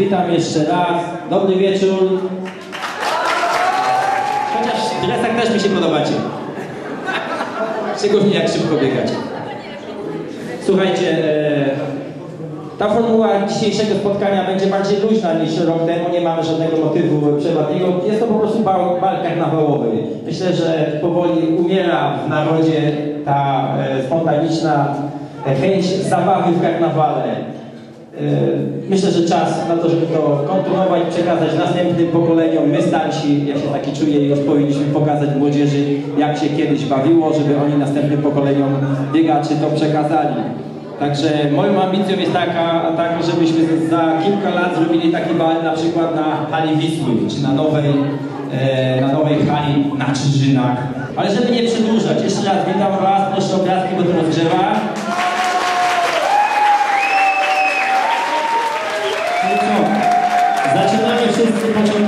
Witam jeszcze raz. Dobry wieczór. Chociaż w dresach też mi się podobacie. Szczególnie jak szybko biegacie. Słuchajcie, e, ta formuła dzisiejszego spotkania będzie bardziej luźna niż rok temu. Nie mamy żadnego motywu przewodniego. Jest to po prostu bal, bal karnawałowy. Myślę, że powoli umiera w narodzie ta e, spontaniczna chęć zabawy w karnawale. E, Myślę, że czas na to, żeby to kontynuować, przekazać następnym pokoleniom. My starsi, ja się taki czuję, już powinniśmy pokazać młodzieży, jak się kiedyś bawiło, żeby oni następnym pokoleniom biegaczy to przekazali. Także moją ambicją jest taka, taka żebyśmy za kilka lat zrobili taki bal na przykład na hali Wisły, czy na nowej, e, na nowej hali na Czyżynach. Ale żeby nie przedłużać, jeszcze raz witam Was, proszę o gwiazdki, bo to rozgrzewa.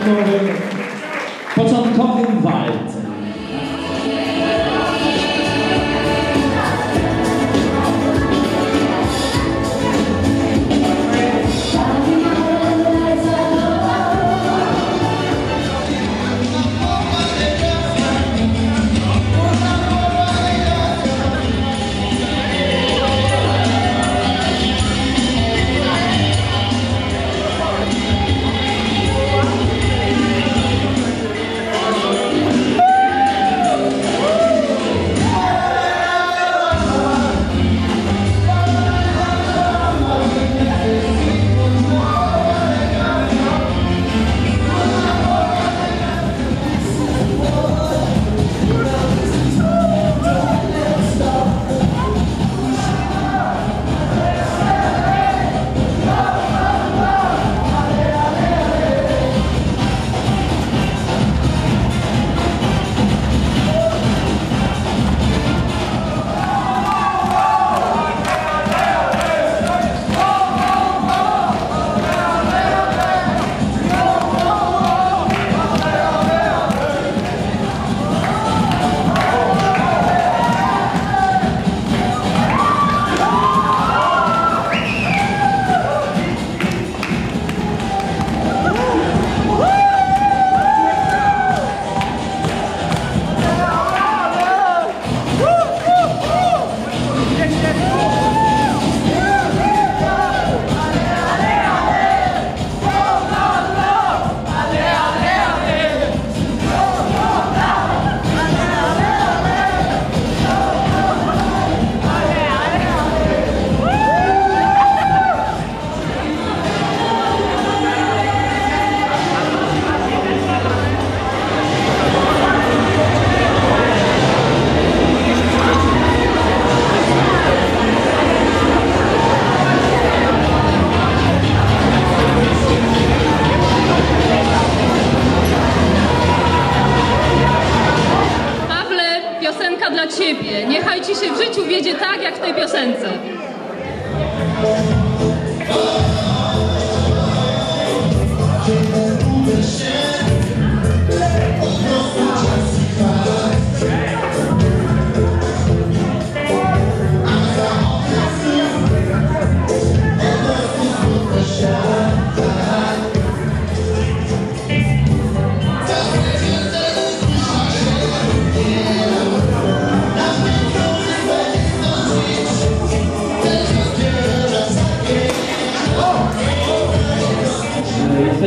Wszyscy początkowym, ciebie. Niechaj ci się w życiu wiedzie tak, jak w tej piosence.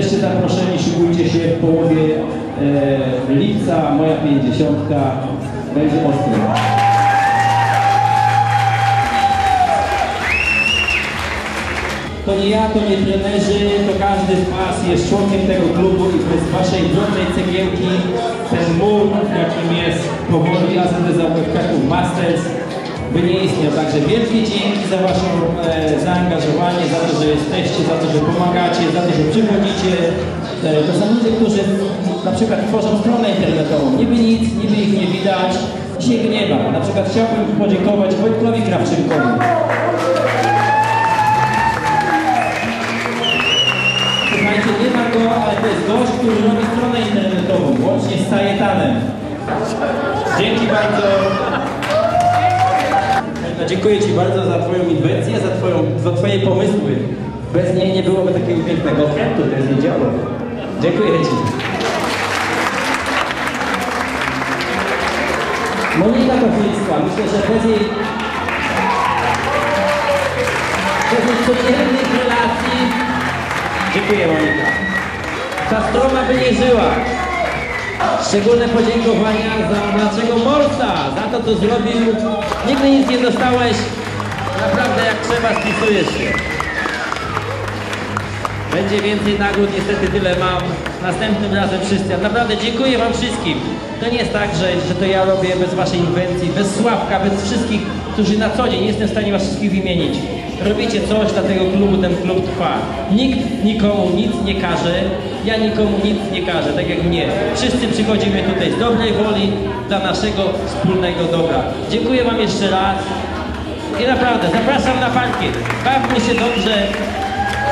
Jesteście zaproszeni, szykujcie się w połowie e, lipca, moja pięćdziesiątka będzie ostry. To nie ja, to nie trenerzy, to każdy z Was jest członkiem tego klubu i bez Waszej drobnej cegiełki ten mur, jakim jest powoli AZD Kraków Masters, by nie istniał. Także wielkie dzięki za Wasze e, że jesteście, za to, że pomagacie, za to, że przychodzicie. E, to są ludzie, którzy na przykład tworzą stronę internetową. Niby nic, niby ich nie widać, się gniewa. Na przykład chciałbym podziękować Wojtkowi Krawczynkowi. Słuchajcie, nie ma go, ale to jest gość, który robi stronę internetową, łącznie z Sajetanem. Dzięki bardzo. Dziękuję Ci bardzo za Twoją inwencję, za, twoją, za Twoje pomysły Bez niej nie byłoby takiego pięknego okrętu, to jest nie działo. Dziękuję Ci. Monika Kochlińska, myślę, że bez jej, bez jej codziennych relacji... Dziękuję Monika. Ta strona by nie żyła. Szczególne podziękowania za naszego to zrobił. Nigdy nic nie dostałeś. Naprawdę jak trzeba spisujesz się. Będzie więcej nagród, niestety tyle mam. Następnym razem wszyscy. Ja Naprawdę dziękuję Wam wszystkim. To nie jest tak, że, że to ja robię bez Waszej inwencji, bez Sławka, bez wszystkich, którzy na co dzień nie jestem w stanie Was wszystkich wymienić. Robicie coś dla tego klubu, ten klub trwa. Nikt nikomu nic nie każe, ja nikomu nic nie każę, tak jak mnie. Wszyscy przychodzimy tutaj z dobrej woli dla naszego wspólnego dobra. Dziękuję Wam jeszcze raz. I naprawdę zapraszam na parkiet. Bawmy się dobrze.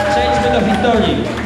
Przejdźmy do historii.